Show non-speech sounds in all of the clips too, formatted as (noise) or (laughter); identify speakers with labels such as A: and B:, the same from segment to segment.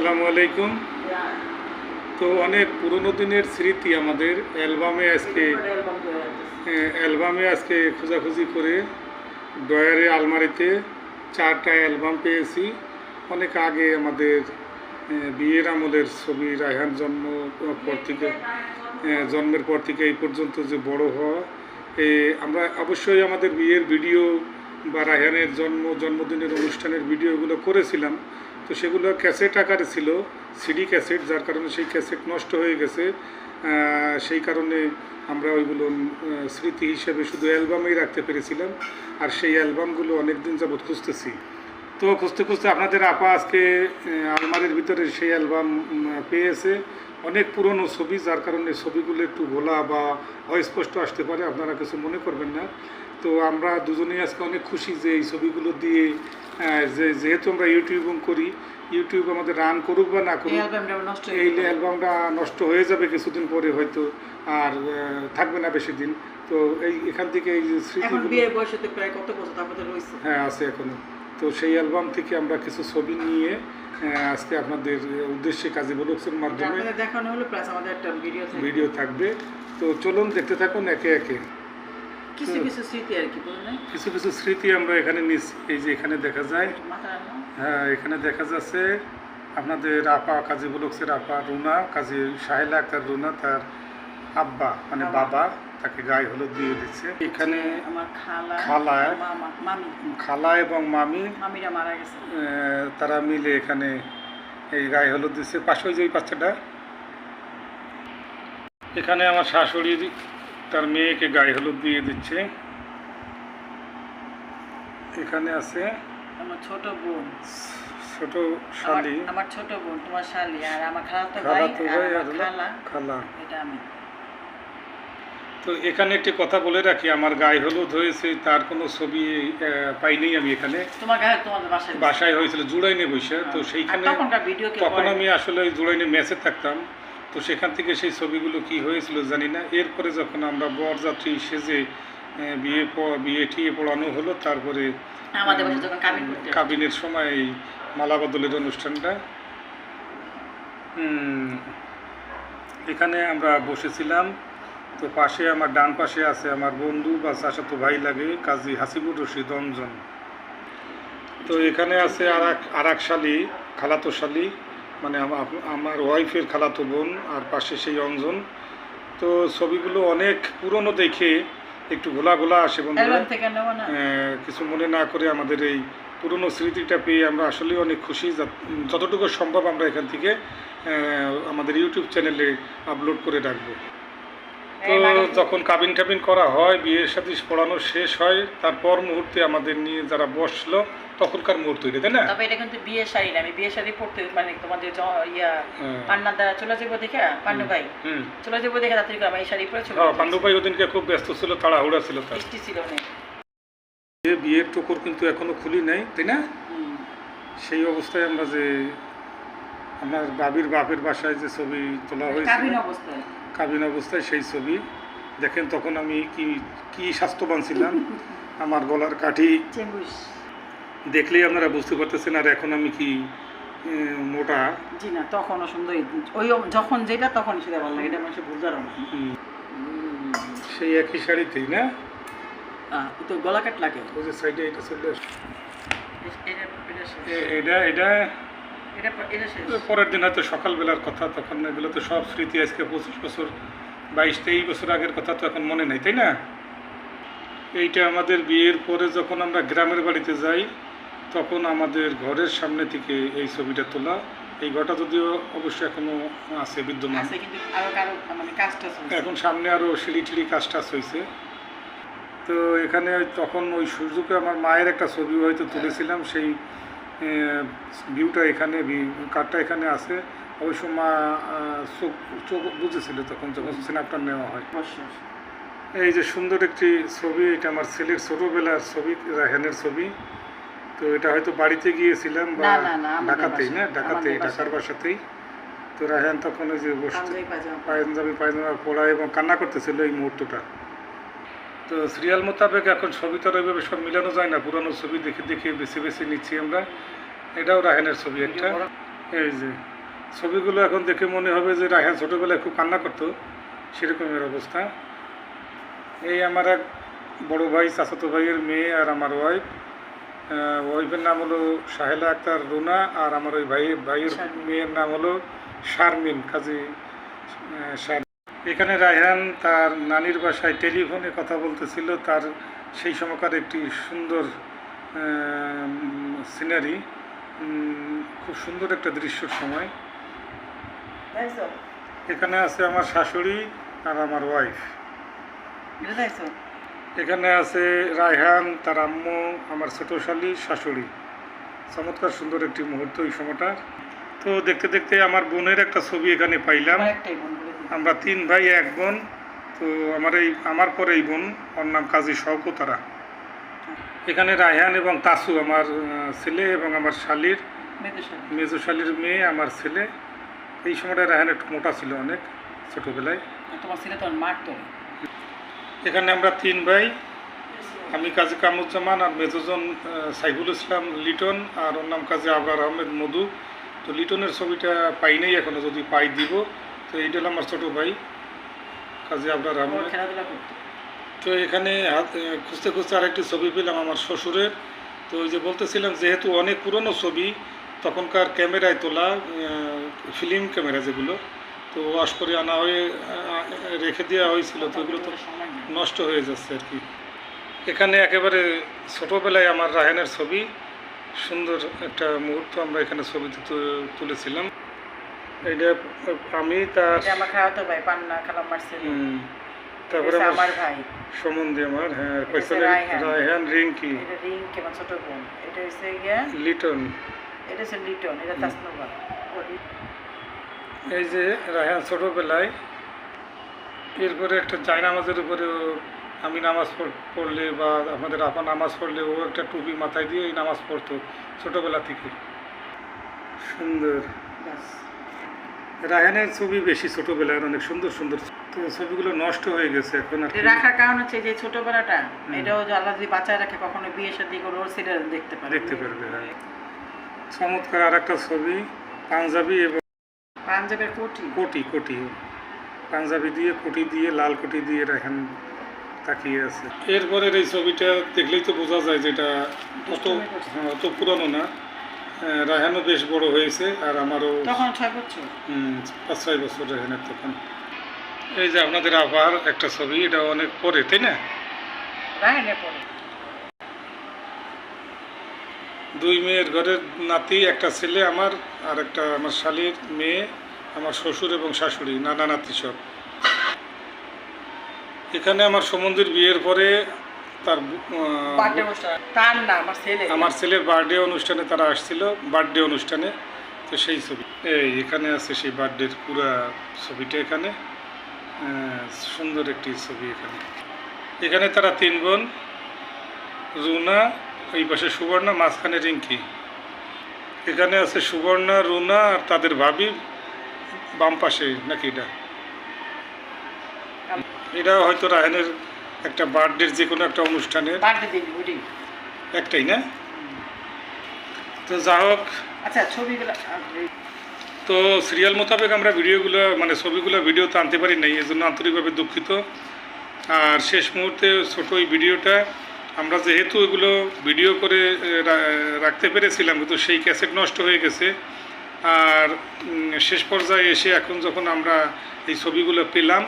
A: আসসালামু আলাইকুম। তো অনেক পুরনো দিনের স্মৃতি আমাদের অ্যালবামে আজকে আহ, অ্যালবামে আজকে খোঁজাখুঁজি করে ডয়ারে আলমারিতে চারটা অ্যালবাম পেয়েছি। অনেক আগে আমাদের বিয়ের আমলের ছবি রায়হান জন্ম পর থেকে জন্মের পর থেকে এই পর্যন্ত যে বড় হওয়া আমরা অবশ্যই আমাদের বিয়ের ভিডিও বা রায়হানের জন্ম জন্মদিনের অনুষ্ঠানের ভিডিওগুলো করেছিলাম। তো সেগুলো ক্যাসেট আকারে ছিল সিডি ক্যাসেট, যার কারণে সেই ক্যাসেট নষ্ট হয়ে গেছে। সেই কারণে আমরা ওইগুলো স্মৃতি হিসেবে শুধু অ্যালবামেই রাখতে পেরেছিলাম। আর সেই অ্যালবামগুলো অনেক দিন যাবৎ খুঁজতেছি। তো খুঁজতে খুঁজতে আপনাদের আপা আজকে আলমারির ভিতরে সেই অ্যালবাম পেয়েছে। অনেক পুরনো ছবি, যার কারণে ছবিগুলো একটু গোলা বা অস্পষ্ট আসতে পারে, আপনারা কিছু মনে করবেন না। তো আমরা দুজনেই আজকে অনেক খুশি যে এই ছবিগুলো দিয়ে যে যেহেতু আমরা ইউটিউব করি ইউটিউব আমাদের রান করুক বা না করুক
B: নষ্ট
A: এই অ্যালবামটা নষ্ট হয়ে যাবে কিছুদিন পরে হয়তো আর থাকবে না বেশি দিন। তো এই এখান থেকে এই যে
B: এখন
A: স্মৃতিগুলো
B: বিয়ের বয়সে তো প্রায় কত বছর?
A: হ্যাঁ আছে এখনও। তো সেই অ্যালবাম থেকে আমরা কিছু ছবি নিয়ে আজকে আপনাদের উদ্দেশ্যে কাজী বলক্সের মাধ্যমে
B: দেখানো হলো প্লাস আমাদের একটা ভিডিও
A: ভিডিও থাকবে। তো চলুন দেখতে থাকুন একে একে।
B: কিছু কিছু স্মৃতি আর কি বললেন
A: কিছু কিছু স্মৃতি আমরা এখানে নিচ্ছি এই যে এখানে দেখা যায়। হ্যাঁ এখানে দেখা যাচ্ছে আপনাদের আপা কাজী বলক্সের আপা রুনা কাজী সাহেলা আক্তার রুনা তার আব্বা মানে
B: বাবা।
A: তাকে গায়ে হলুদ দিয়ে দিচ্ছে। এখানে
B: আমার খালা
A: খালা। খালা এবং মামি তারা মিলে এখানে এই গায়ে হলুদ দিচ্ছে। পাশে যে ওই বাচ্চাটা। এখানে আমার শাশুড়ি তার মেয়েকে গায়ে হলুদ দিয়ে দিচ্ছে। এখানে আছে
B: আমার ছোট বোন।
A: ছোট শালি।
B: আমার ছোট বোন তোমার শালি। আর আমার খালাতো ভাই আর
A: ভাই আর
B: খালা
A: খালা।
B: এটা আমি।
A: তো এখানে একটি কথা বলে রাখি আমার গায়ে হলুদ হয়েছে তার কোনো ছবি পাইনি আমি এখানে।
B: বাসায়
A: হয়েছিল জুড়াইনে বসে। তো সেইখানে
B: ভিডিও
A: তখন আমি আসলে জুড়াইনে ম্যাচে থাকতাম। তো সেখান থেকে সেই ছবিগুলো কি হয়েছিল জানি না। এরপরে যখন আমরা বরযাত্রী সেজে বিয়ে বিয়ে ঠিয়ে পড়ানো হলো তারপরে। কাবিনের সময় এই মালা বদলের অনুষ্ঠানটা এখানে আমরা বসেছিলাম। তো পাশে আমার ডান পাশে আছে আমার বন্ধু বা চাচাতো ভাই লাগে কাজী হাসিবুর রশিদ অঞ্জন। তো এখানে আছে আর এক আর এক শালি খালাতো শালি মানে আমার ওয়াইফের খালাতো বোন আর পাশে সেই অঞ্জন। তো ছবিগুলো অনেক পুরনো দেখে একটু ঘোলা ঘোলা আসে বন্ধুরা। কিছু মনে না করে আমাদের এই পুরনো স্মৃতিটা পেয়ে আমরা আসলেই অনেক খুশি। যতটুকু সম্ভব আমরা এখান থেকে আমাদের ইউটিউব চ্যানেলে আপলোড করে রাখব। তো
B: মানে-
A: যখন কাবিন টাবিন করা হয় বিয়ের সাথে পড়ানো শেষ হয় তারপর মুহূর্তে আমাদের নিয়ে যারা বসল তখনকার মুহূর্ত এটা তাই না?
B: তবে এটা কিন্তু বিয়ে শাড়ি না আমি বিয়ে শাড়ি পড়তে মানে তোমাদের ইয়া
A: হ্যাঁ।
B: পান্না দা চলে যাব দেখে পান্ডু ভাই।
A: হুম।
B: চলে যাব দেখে রাত্রি করে আমি এই শাড়ি পরে চলে
A: হ্যাঁ
B: যেতাম।
A: ভাই ওদিনকে খুব ব্যস্ত ছিল তাড়াহুড়া ছিল তার।
B: বৃষ্টি ছিল অনেক।
A: যে বিয়ের টুকুর কিন্তু এখনও খুলি নাই তাই না? সেই অবস্থায় আমরা যে আমার বাবির বাপের বাসায় যে ছবি তোলা হয়েছিল
B: কাবিন অবস্থায়?
A: কাবিন অবস্থায় সেই ছবি। দেখেন তখন আমি কি কি স্বাস্থ্যবান ছিলাম (laughs) আমার গলার কাঠি
B: চেঙ্গুস
A: দেখলেই আপনারা বুঝতে পারতেছেন আর এখন আমি কি মোটা?
B: জি না তখন সুন্দর ওই যখন যেটা তখন সেটা ভালো লাগে এটা মানুষের ভুল না
A: সেই একই শাড়িতেই না?
B: তো গলা কাট লাগে।
A: ওই যে সাইডে এটা চলে।
B: এটা এটা
A: পরের দিন হয়তো সকালবেলার কথা তখন এগুলো তো সব স্মৃতি আজকে পঁচিশ বছর বাইশ তেইশ বছর আগের কথা তো এখন মনে নেই তাই না? এইটা আমাদের বিয়ের পরে যখন আমরা গ্রামের বাড়িতে যাই তখন আমাদের ঘরের সামনে থেকে এই ছবিটা তোলা। এই ঘরটা যদিও অবশ্যই এখনও আছে বিদ্যমান।
B: আরও মানে।
A: এখন সামনে আরও সিঁড়ি টিড়ি কাজ টাজ হয়েছে তো এখানে তখন ওই সুযোগে আমার মায়ের একটা ছবি হয়তো তুলেছিলাম সেই ভিউটা এখানে কার্ডটা এখানে আছে। অবশ্য মা চোখ চোখ বুঝেছিল তখন যখন স্ন্যাপটা নেওয়া হয়। এই যে সুন্দর একটি ছবি এটা আমার ছেলের ছোটোবেলার ছবি রাহেনের ছবি। তো এটা হয়তো বাড়িতে গিয়েছিলাম বা ঢাকাতেই না? ঢাকাতেই ঢাকার বাসাতেই। তো রাহেন তখন ওই যে
B: পায়জামা
A: পায়জামি পড়া এবং কান্না করতেছিল এই মুহূর্তটা। তো সিরিয়াল মোতাবেক এখন ছবি তো ওইভাবে সব মিলানো যায় না। পুরানো ছবি দেখে দেখে বেছে বেছে নিচ্ছি আমরা। এটাও রাহেনের ছবি একটা। এই যে ছবিগুলো এখন দেখে মনে হবে যে রায়হান ছোটোবেলায় খুব কান্না করতো। সেরকমের অবস্থা। এই আমার এক বড় ভাই চাচাতো ভাইয়ের মেয়ে আর আমার ওয়াইফ ওয়াইফের নাম হলো সাহেলা আক্তার রুনা আর আমার ওই ভাই ভাইয়ের মেয়ের নাম হলো শারমিন কাজী এখানে রায়হান তার নানির বাসায় টেলিফোনে কথা বলতেছিল। তার সেই সময়কার একটি সুন্দর সিনারি। খুব সুন্দর একটা দৃশ্যর সময়। এখানে আছে আমার শাশুড়ি আর আমার ওয়াইফ এখানে আছে রায়হান তার আম্মু আমার ছোট শালি শাশুড়ি। চমৎকার সুন্দর একটি মুহূর্ত এই সময়টা। তো দেখতে দেখতে আমার বোনের একটা ছবি এখানে পাইলাম।
B: আমার
A: তিন ভাই এক বোন। তো আমার এই আমার পরে এই বোন ওর নাম কাজী শওকতারা। এখানে রায়হান এবং তাসু আমার ছেলে এবং আমার শালির মেজো শালির মেয়ে আমার ছেলে। এই সময়টা রায়হান একটু মোটা ছিল অনেক ছোটোবেলায়।
B: তোমার ছেলে তো।
A: এখানে আমরা তিন ভাই আমি কাজী কামুজ্জামান আর মেজোজন সাইফুল ইসলাম লিটন আর ওর নাম কাজী আবরার আহমেদ মধু। তো লিটনের ছবিটা পাই নাই এখনও যদি পাই দিব। তো এইটা হলো আমার ছোটো ভাই কাজী আবরার আহমেদ। তো এখানে হাত- খুঁজতে খুঁজতে আরেকটি ছবি পেলাম আমার শ্বশুরের। তো ওই যে বলতেছিলাম যেহেতু অনেক পুরনো ছবি তখনকার ক্যামেরায় তোলা ফিল্ম ক্যামেরা যেগুলো তো ওয়াশ করে আনা হয়ে রেখে দেওয়া হয়েছিল তো ওগুলো তো নষ্ট হয়ে যাচ্ছে আর কি। এখানে একেবারে ছোটোবেলায় আমার রায়হানের ছবি সুন্দর একটা মুহূর্ত আমরা এখানে ছবিতে তু- তুলেছিলাম। এইটা আমি তার
B: এটা আমার
A: তারপরে আমার
B: আমার ভাই।
A: সম্বন্ধে আমার হ্যাঁ
B: হচ্ছে রায়হান।
A: রিঙ্কি।
B: এটা রিং কেমন ছোট বোন। এটা হচ্ছে
A: লিটন।
B: এটা হচ্ছে লিটন এটা তাসনুবা।
A: এই যে রায়হান ছোটোবেলায় এরপরে একটা জায় নামাজের উপরে আমি নামাজ পড়- পড়লে বা আমাদের আপা নামাজ পড়লে ও একটা টুপি মাথায় দিয়ে এই নামাজ পড়তো ছোটোবেলা থেকে। সুন্দর। রায়হানের ছবি বেশি ছোটোবেলার অনেক সুন্দর সুন্দর। তো ছবিগুলো নষ্ট হয়ে গেছে এখন আর
B: রাখার কারণ হচ্ছে যে ছোটবেলাটা এটাও যে আল্লাহ যদি রাখে কখনো বিয়ে শাদী করে ওর সিরিয়াল দেখতে পারে
A: দেখতে পারবে হ্যাঁ। চমৎকার আর একটা ছবি পাঞ্জাবি এবং
B: পাঞ্জাবের কোটি।
A: কোটি কোটি। পাঞ্জাবি দিয়ে কোটি দিয়ে লাল কোটি দিয়ে রাখেন তাকিয়ে আছে। এরপরের এই ছবিটা দেখলেই তো বোঝা যায় যেটা অত হ্যাঁ, অত পুরানো না। আহ, রায়হানও বেশ বড় হয়েছে আর আমারও
B: তখন ছয় বছর।
A: হুম, পাঁচ ছয় বছর রায়হানের তখন। এই যে আপনাদের আবার একটা ছবি এটা অনেক পরে তাই না?
B: রায়নে পড়ে
A: দুই মেয়ের ঘরের নাতি একটা ছেলে আমার আর একটা আমার শালির মেয়ে আমার শ্বশুর এবং শাশুড়ি নানা নাতি সব। এখানে আমার সমন্দির বিয়ের পরে তার
B: আমার
A: ছেলের। বার্থডে অনুষ্ঠানে তারা আসছিল বার্থডে অনুষ্ঠানে। তো সেই ছবি এই এখানে আছে সেই বার্থডের পুরা ছবিটা এখানে। সুন্দর একটি ছবি এখানে। এখানে তারা তিন বোন রুনা ওই পাশে সুবর্ণা মাঝখানে রিঙ্কি এখানে আছে সুবর্ণা রুনা আর তাদের ভাবি বাম পাশে নাকি এটা? এটা হয়তো রায়হানের একটা বার্থডের যে কোনো একটা অনুষ্ঠানের একটাই না? তো যা হোক।
B: আচ্ছা ছবিগুলো
A: তো সিরিয়াল মোতাবেক আমরা ভিডিওগুলো মানে ছবিগুলো ভিডিওতে আনতে পারি নাই এই জন্য আন্তরিকভাবে দুঃখিত। আর শেষ মুহূর্তে ছোটো এই ভিডিওটা আমরা যেহেতু এগুলো ভিডিও করে রাখতে পেরেছিলাম কিন্তু সেই ক্যাসেট নষ্ট হয়ে গেছে। আর শেষ পর্যায়ে এসে এখন যখন আমরা এই ছবিগুলো পেলাম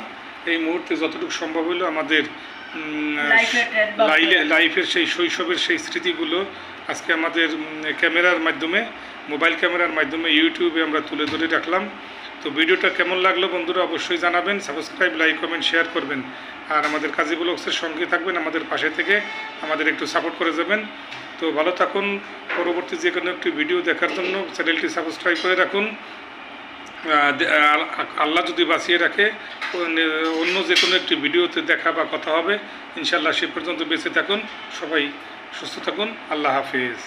A: এই মুহূর্তে যতটুকু সম্ভব হলো আমাদের লাইফের সেই শৈশবের সেই স্মৃতিগুলো আজকে আমাদের ক্যামেরার মাধ্যমে মোবাইল ক্যামেরার মাধ্যমে ইউটিউবে আমরা তুলে ধরে রাখলাম। তো ভিডিওটা কেমন লাগল বন্ধুরা অবশ্যই জানাবেন সাবস্ক্রাইব লাইক কমেন্ট শেয়ার করবেন। আর আমাদের কাজী ব্লগসের সঙ্গে থাকবেন আমাদের পাশে থেকে, আমাদের একটু সাপোর্ট করে যাবেন। তো ভালো থাকুন, পরবর্তী যে কোনো একটি ভিডিও দেখার জন্য চ্যানেলটি সাবস্ক্রাইব করে রাখুন। আল্লাহ যদি বাঁচিয়ে রাখে, অন্য যে কোনো একটি ভিডিওতে দেখা বা কথা হবে ইনশাল্লাহ সে পর্যন্ত বেঁচে থাকুন। সবাই সুস্থ থাকুন, আল্লাহ হাফিজ।